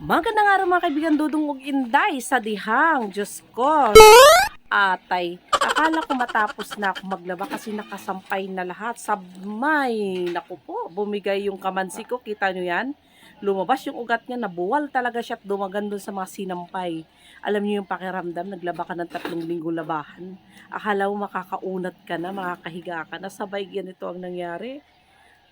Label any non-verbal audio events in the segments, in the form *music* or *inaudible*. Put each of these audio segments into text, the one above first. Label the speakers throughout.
Speaker 1: Magandang araw mga kaibigan, Dudong ug Inday sa dihang. Diyos ko. Atay, akala ko matapos na ako maglaba kasi nakasampay na lahat. Sabmay, naku po, bumigay yung kamansi ko. Kita nyo yan? Lumabas yung ugat niya, nabuwal talaga siya at dumagan doon sa mga sinampay. Alam niyo yung pakiramdam, naglaba ka ng tatlong linggo labahan. Akala mo makakaunat ka na, makakahiga ka na, sabay ganito ang nangyari.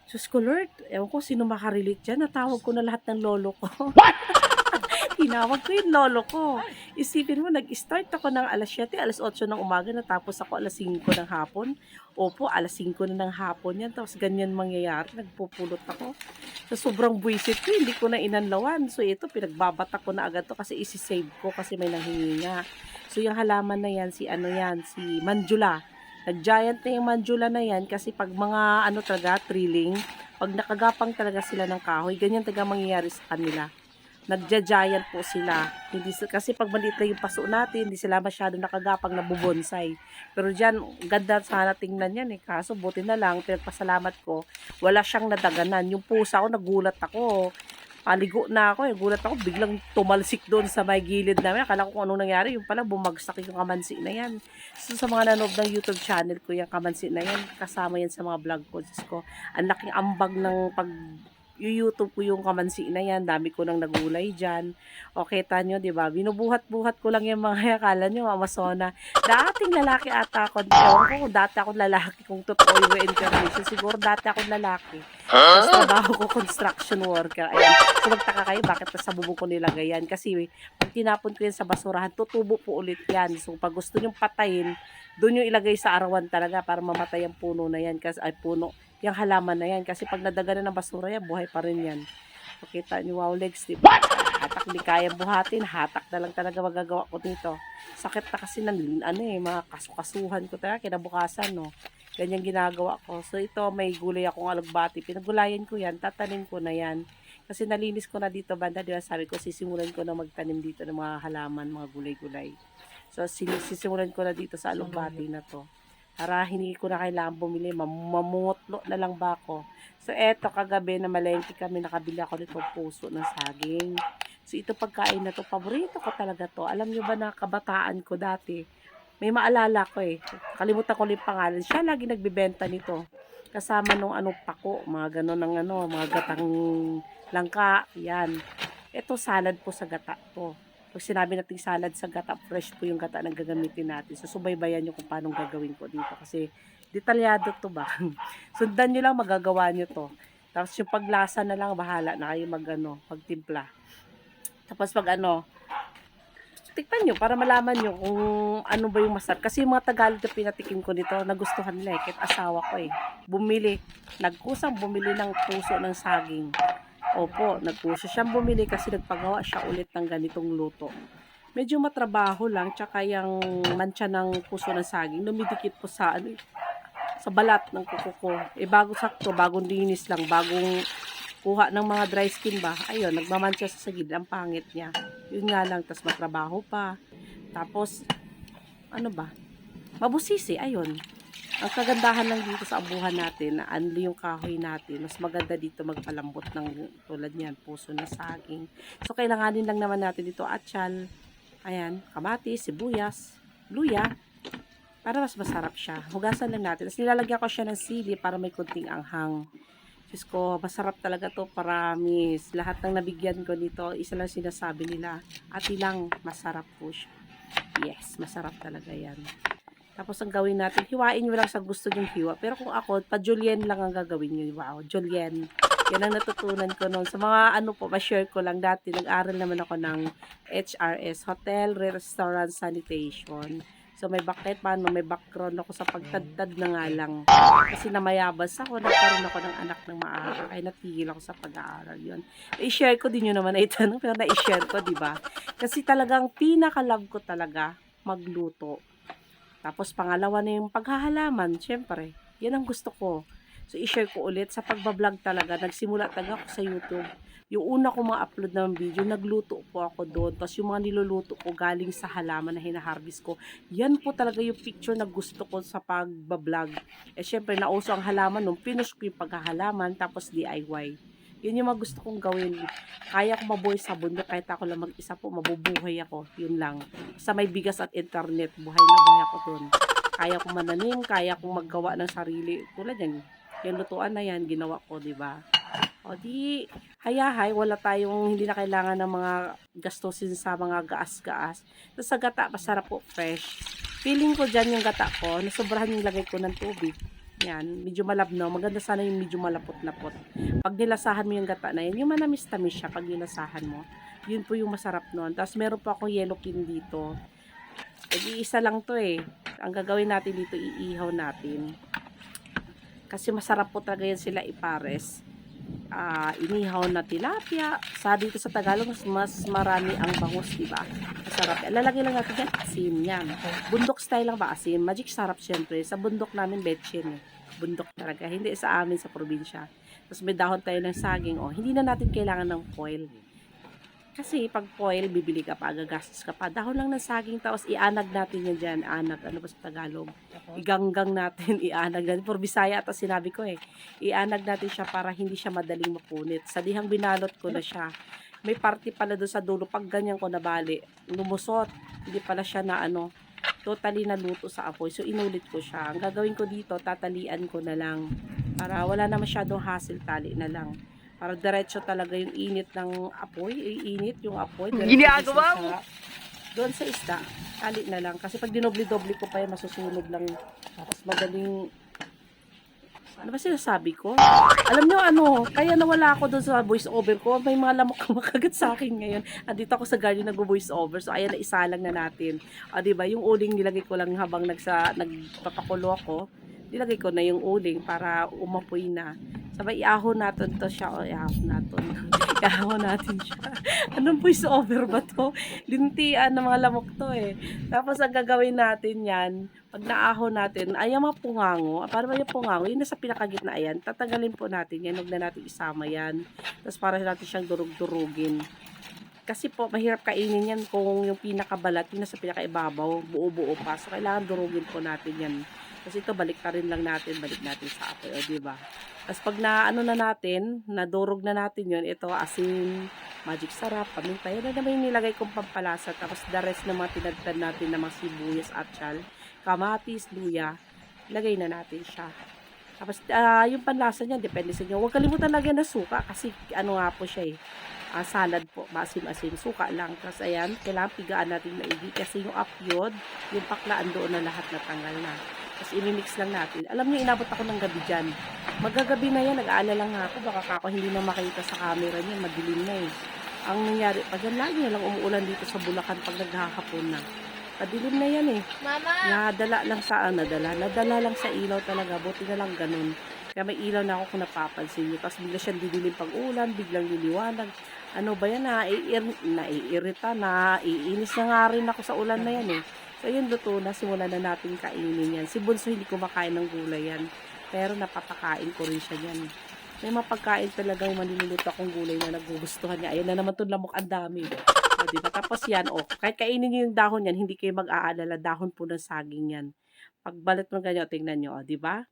Speaker 1: Diyos ko Lord, ewan ko sino makarelate dyan. Natawag ko na lahat ng lolo ko. *laughs* Tinawag ko yung lolo ko. Isipin mo, nag-start ako ng alas 7, alas 8 ng umaga, natapos ako alas 5 ng hapon. Opo, alas 5 na ng hapon yan. Tapos ganyan mangyayari, nagpupulot ako. So, sobrang buwisit ko, hindi ko na inanlawan. So, ito, pinagbabata ko na agad to kasi isi-save ko kasi may nanghingi nga. So, yung halaman na yan, si ano yan, si Manjula. Nag-giant na yung Manjula na yan kasi pag mga ano talaga, trilling, pag nakagapang talaga sila ng kahoy, ganyan talaga mangyayari sa kanila nagja-giant po sila. Hindi si- kasi pag maliit na yung paso natin, hindi sila masyado nakagapang na bubonsay. Pero diyan, ganda sana tingnan yan eh. Kaso buti na lang, pinagpasalamat ko, wala siyang nadaganan. Yung pusa ko, nagulat ako. Paligo na ako eh. Gulat ako, biglang tumalsik doon sa may gilid namin. Akala ko kung anong nangyari. Yung pala, bumagsak yung kamansi na yan. So, sa mga nanood ng YouTube channel ko, yung kamansi na yan, kasama yan sa mga vlog ko. Diyos ko, ang laking ambag ng pag YouTube ko yung kamansi na yan. Dami ko nang nagulay dyan. O, kita nyo, di ba? Binubuhat-buhat ko lang yung mga *laughs* akala nyo, Amazona. Dating lalaki ata ako. Ewan ko dati akong lalaki, kung totoo yung information. Siguro dati akong lalaki. Tapos trabaho ko construction worker. Ayan. So, magtaka kayo, bakit sa bubong ko nilagay yan? Kasi, pag tinapon ko yan sa basurahan, tutubo po ulit yan. So, pag gusto nyong patayin, doon yung ilagay sa arawan talaga para mamatay ang puno na yan. Kasi, ay, puno, yung halaman na yan. Kasi pag nadaganan ng basura yan, buhay pa rin yan. So, kita nyo, wow legs, di ba? Hatak di kaya buhatin, hatak na lang talaga magagawa ko dito. Sakit na kasi ng, ano eh, mga kasukasuhan ko talaga, kinabukasan, no. Ganyan ginagawa ko. So, ito, may gulay akong alagbati. Pinagulayan ko yan, tatanim ko na yan. Kasi nalinis ko na dito, banda, di ba, sabi ko, sisimulan ko na magtanim dito ng mga halaman, mga gulay-gulay. So, sisimulan ko na dito sa alugbati na to. Para hindi ko na kailangan bumili, mam- mamutlo na lang ba ako. So, eto, kagabi na malengke kami, nakabili ako nito puso ng saging. So, ito pagkain na to, paborito ko talaga to. Alam nyo ba na kabataan ko dati, may maalala ko eh. Kalimutan ko yung pangalan. Siya lagi nagbibenta nito. Kasama nung ano pako, mga ganon ng ano, mga gatang langka, yan. Ito salad po sa gata to. Pag sinabi natin salad sa gata, fresh po yung gata na gagamitin natin. So, subaybayan nyo kung paano gagawin ko dito. Kasi, detalyado to ba? *laughs* Sundan nyo lang, magagawa nyo to. Tapos, yung paglasa na lang, bahala na kayo mag, ano, magtimpla. Tapos, pag ano, tikpan nyo para malaman nyo kung ano ba yung masarap. Kasi yung mga Tagalog na pinatikim ko dito, nagustuhan nila eh. Kahit asawa ko eh. Bumili. Nagkusang bumili ng puso ng saging. Opo, nagpuso siyang bumili kasi nagpagawa siya ulit ng ganitong luto. Medyo matrabaho lang, tsaka yung mancha ng puso ng saging, lumidikit po sa, ano, sa balat ng kuko ko. Eh, bago sakto, bagong linis lang, bagong kuha ng mga dry skin ba, ayun, nagmamantsa sa sagid, ang pangit niya. Yun nga lang, tas matrabaho pa. Tapos, ano ba, mabusisi, ayun. Ang kagandahan lang dito sa abuhan natin, na anli yung kahoy natin, mas maganda dito magpalambot ng tulad niyan, puso na saging. So, kailanganin lang naman natin dito atsal, ayan, kamatis, sibuyas, luya, para mas masarap siya. Hugasan lang natin. Tapos nilalagyan ko siya ng sili para may kunting anghang. Diyos ko, masarap talaga to, promise. Lahat ng nabigyan ko dito, isa lang sinasabi nila, ati lang, masarap po siya. Yes, masarap talaga yan. Tapos ang gawin natin, hiwain nyo lang sa gusto nyong hiwa. Pero kung ako, pa julienne lang ang gagawin nyo. Wow, julienne. Yan ang natutunan ko noon. Sa mga ano po, ma-share ko lang dati, nag-aral naman ako ng HRS, Hotel Restaurant Sanitation. So may bakit paano, may background ako sa pagtadtad na nga lang. Kasi namayabas ako, nagkaroon ako ng anak ng maaga, ay natigil ako sa pag-aaral yun. I-share ko din yun naman na itanong, pero na-share ko, di ba? Kasi talagang pinaka-love ko talaga magluto. Tapos pangalawa na yung paghahalaman, syempre. Yan ang gusto ko. So, i-share ko ulit sa pagbablog talaga. Nagsimula talaga ako sa YouTube. Yung una ko mga upload ng video, nagluto po ako doon. Tapos yung mga niluluto ko galing sa halaman na hinaharvest ko. Yan po talaga yung picture na gusto ko sa pagbablog. Eh, syempre, nauso ang halaman nung pinush ko yung paghahalaman, tapos DIY. Yun yung mga gusto kong gawin. Kaya ko mabuhay sa bundok kahit ako lang mag-isa po, mabubuhay ako. Yun lang. Sa may bigas at internet, buhay na buhay ako dun. Kaya kong mananim, kaya kong maggawa ng sarili. Tulad yan, yung lutuan na yan, ginawa ko, di ba? O di, hayahay, wala tayong hindi na kailangan ng mga gastusin sa mga gaas-gaas. Tapos sa gata, masarap po, fresh. Feeling ko dyan yung gata ko, nasobrahan yung lagay ko ng tubig. Yan, medyo malabnaw. Maganda sana yung medyo malapot-lapot. Pag nilasahan mo yung gata na yun, yung manamis-tamis siya pag nilasahan mo. Yun po yung masarap nun. Tapos meron pa akong yellow pin dito. E, isa lang to eh. Ang gagawin natin dito, iihaw natin. Kasi masarap po talaga yan sila ipares. Ah, inihaw na tilapia. Sa dito sa Tagalog, mas, marami ang bangus, di ba? Masarap. Lalagay lang natin yan, asin yan. Bundok style lang ba asin? Magic sarap syempre. Sa bundok namin, betchin. eh. Bundok talaga. Hindi sa amin sa probinsya. Tapos may dahon tayo ng saging. Oh, hindi na natin kailangan ng foil. Kasi pag foil, bibili ka pa, gagastos ka pa. Dahon lang ng saging, tapos ianag natin yan dyan. Anag, ano ba sa Tagalog? Iganggang natin, *laughs* ianag natin. For Bisaya, at sinabi ko eh. Ianag natin siya para hindi siya madaling mapunit. Sa dihang binalot ko na siya. May party pala doon sa dulo. Pag ganyan ko nabali, lumusot. Hindi pala siya na ano, totally naluto sa apoy. So, inulit ko siya. Ang gagawin ko dito, tatalian ko na lang. Para wala na masyadong hassle, tali na lang. Para diretso talaga yung init ng apoy. Iinit yung apoy. sa-
Speaker 2: mo?
Speaker 1: Doon sa isda, tali na lang. Kasi pag dinobli-dobli ko pa yan, masusunog lang. Tapos madaling ano ba sinasabi ko? Alam nyo ano, kaya nawala ako doon sa voice over ko. May mga lamok kumakagat *laughs* sa akin ngayon. Andito ako sa garden nag-voice over. So ayan na isalang na natin. Ah, 'di ba? Yung uling nilagay ko lang habang nagsa nagpapakulo ako. Nilagay ko na yung uling para umapoy na. Sabay iahon natin to siya. O, iahon natin. *laughs* iahon natin siya. *laughs* Anong voice over ba to? Lintian ng mga lamok to eh. Tapos ang gagawin natin yan, pag naahon natin, ay yung mga pungango, ah, para ba yung pungango, yun nasa pinakagitna yan, tatanggalin po natin yan, huwag na natin isama yan. Tapos para natin siyang durug-durugin. Kasi po, mahirap kainin yan kung yung pinakabalat, yung nasa pinakaibabaw, buo-buo pa. So, kailangan durugin po natin yan. Kasi ito, balik rin lang natin, balik natin sa apoy, o diba? Tapos pag na ano na natin, nadurog na natin yun, ito asin, magic sarap, paminta, yun na naman yung nilagay kong pampalasa. Tapos the rest ng mga tinagtad natin na mga sibuyas at chal, kamatis, luya, lagay na natin siya. Tapos ah, yung panlasa niya, depende sa inyo. Huwag kalimutan lagyan ng suka kasi ano nga po siya eh. ah, salad po, masim-asim, suka lang. Tapos ayan, kailangan pigaan natin maigi kasi yung apyod, yung paklaan doon na lahat natanggal na. Tapos imimix lang natin. Alam niyo, inabot ako ng gabi dyan. Magagabi na yan, nag-aalala lang nga ako, baka kako hindi na makita sa camera niya, madilim na eh. Ang nangyari, pag yan lagi na lang umuulan dito sa Bulacan pag naghahapon na. Madilim na yan eh.
Speaker 2: Mama!
Speaker 1: Nadala lang sa, ah, nadala, nadala lang sa ilaw talaga, buti na lang ganun. Kaya may ilaw na ako kung napapansin nyo. Tapos bigla siyang didilim pag ulan, biglang liliwanag. Ano ba yan, naiir, naiirita, naiinis na nga rin ako sa ulan na yan eh. So yun, luto na, simulan na natin kainin yan. Si Bunso hindi kumakain ng gulay yan. Pero napapakain ko rin siya yan. May mga pagkain talagang maniluluto akong gulay na nagugustuhan niya. Ayan na naman itong lamok, ang dami. O, diba? Tapos yan, oh, kahit kainin niyo yung dahon yan, hindi kayo mag-aalala, dahon po ng saging yan. Pagbalat mo ganyan, tingnan nyo, o, diba?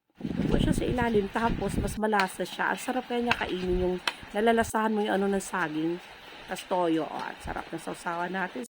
Speaker 1: Po siya sa ilalim, tapos mas malasa siya. Ang sarap kaya niya kainin yung nalalasahan mo yung ano ng saging. Tapos toyo, o, at sarap ng sausawan natin.